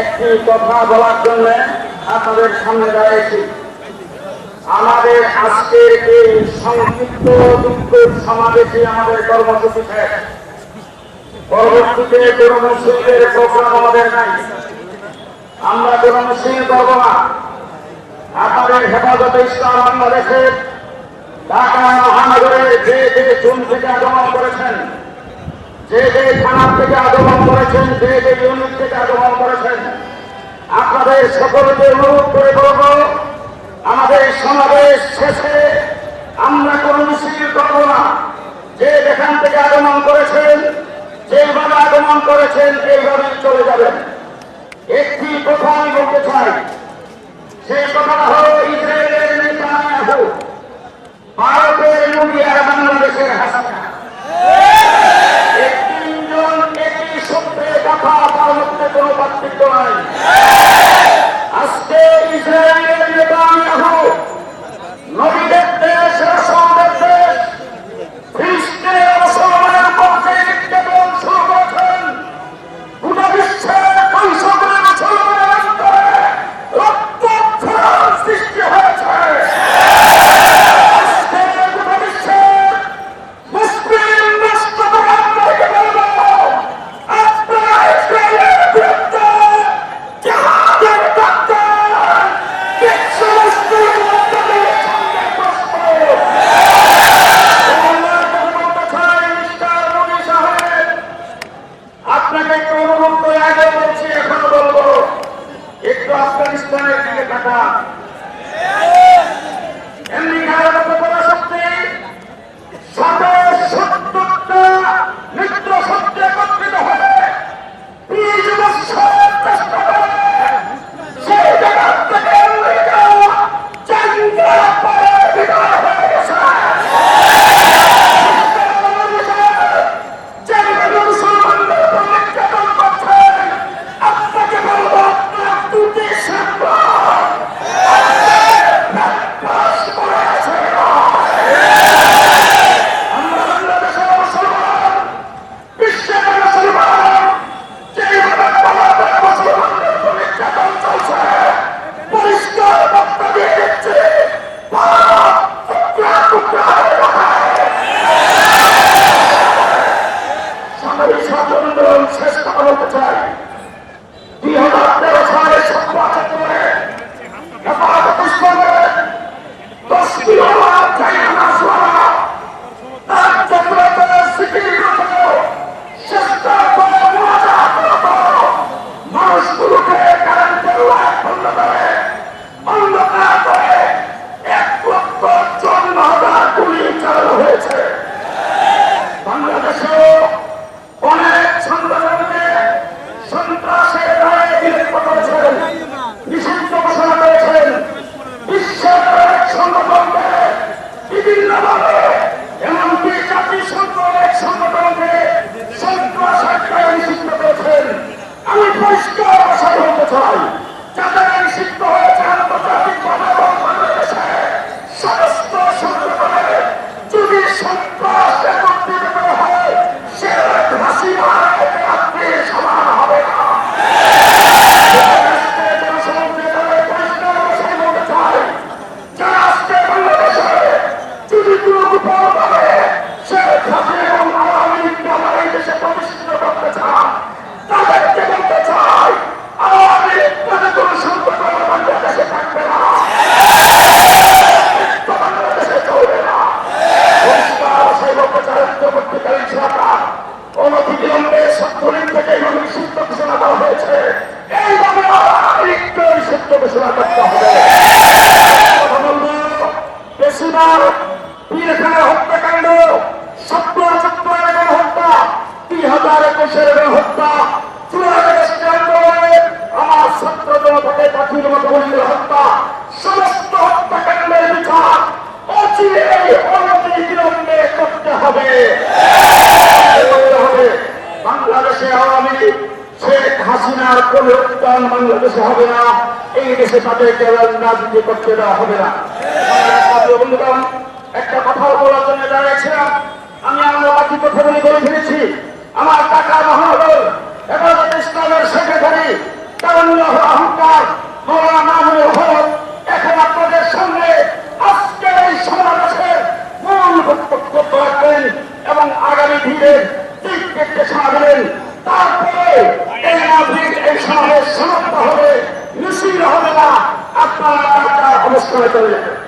একটি কথা বলার জন্য আপনাদের সামনে দাঁড়িয়েছি আমাদের আজকের এই সংক্ষিপ্ত দুঃখ সমাবেশে আমাদের কর্মসূচি শেষ। পরবর্তীতে কোনো মুসলিমদের প্রোগ্রাম আমাদের নাই। আমরা কোনো মুসলিম করব না। আপনাদের হেফাজতে ইসলাম বাংলাদেশের ঢাকা মহানগরে যে যে জুন থেকে আগমন করেছেন, যে যে থানা থেকে আগমন করেছেন, যে যে ইউনিট থেকে আগমন করেছেন আপনাদের সকলকে অনুরোধ করে বলব, আমাদের সমাবেশ শেষে আমরা কোনো মিছিল করব না। যে যেখান থেকে আগমন করেছেন, যেভাবে আগমন করেছেন, এইভাবেই চলে যাবেন। একটি কথা আমি বলতে চাই। সেই কথাটা হলো ইসরায়েলের নেতানিয়াহু, ভারতের মোদী আর বাংলাদেশের হাসানা। তিনজন একই সূত্রে কথা, তার মধ্যে কোনো পার্থক্য নাই। সামরিক স্বাতন্ত্র শেষ কথা বলতে চাই। দুই হাজার তেরো সালের সপ্তাহে হেফাজত ইসলামের দশ কিলোমিটার চাইনা নাসওয়ালা তার চক্রতে সিকিরগত চেষ্টা করে মুনাজাতরত মানুষগুলোকে কারেন্টের লাইট বন্ধ করে অন্ধকার করে এক লক্ষ চন্ন হাজার গুলি চালানো হয়েছে বাংলাদেশেও অনেক সংগঠনকে সন্ত্রাসের রায় বিরক্ত করেছেন নিষিদ্ধ ঘোষণা করেছেন বিশ্বের অনেক সংগঠনকে বিভিন্নভাবে এমনকি জাতিসংঘ অনেক সংগঠনকে সন্ত্রাসের রায় নিষিদ্ধ করেছেন আমি পরিষ্কার ভাষায় বলতে চাই যাদের নিষিদ্ধ হয়েছে আন্তর্জাতিক এবং বাংলাদেশে সমস্ত সংগঠনের যদি সন্ত্রাস একত্রিত করা হয় সে হাসিনা আপনি সমান হবে না যারা আজকে বাংলাদেশে যদি কোনো গোপনভাবে শেখ হাসিনা এবং আওয়ামী লীগকে আমার এই দেশে প্রতিষ্ঠিত করতে চান তাদেরকে বলতে চাই আওয়ামী লীগ মানে কোনো সংগঠন বাংলাদেশে থাকবে না বাংলাদেশে চলবে না পরিষ্কার ভাষায় বলতে চাই অন্তর্বর্তীকালীন সরকার অনতিবিলম্বে সত্তরিন থেকে এইভাবে নিষিদ্ধ ঘোষণা করা হয়েছে। এইভাবে লীগকে নিষিদ্ধ ঘোষণা করতে হবে। বেশিরভাগ পীরখানা হত্যাকাণ্ড সত্য সত্য এরকম হত্যা দুই হাজার একুশের হত্যা আগস্টের আন্দোলনে আমার ছাত্র জনতাকে পাখির মতো মূল্যের হত্যা, সমস্ত হত্যাকাণ্ডের বিচার অচিরেই অনতি বিলম্বে করতে হবে। বাংলাদেশে আওয়ামী লীগ, শেখ হাসিনার কোন উত্থান বাংলাদেশে হবে না। এই দেশে তাদের কেবল রাজনীতি করতে দেওয়া হবে না। একটা কথা বলার জন্য দাঁড়িয়েছিলাম। আমি আমার বাকি কথাগুলি বলে ফেলেছি এই সমাবেশ সমাপ্ত হবে মিছিল হবে না। আপনারা অবস্থানে চলে যাবেন।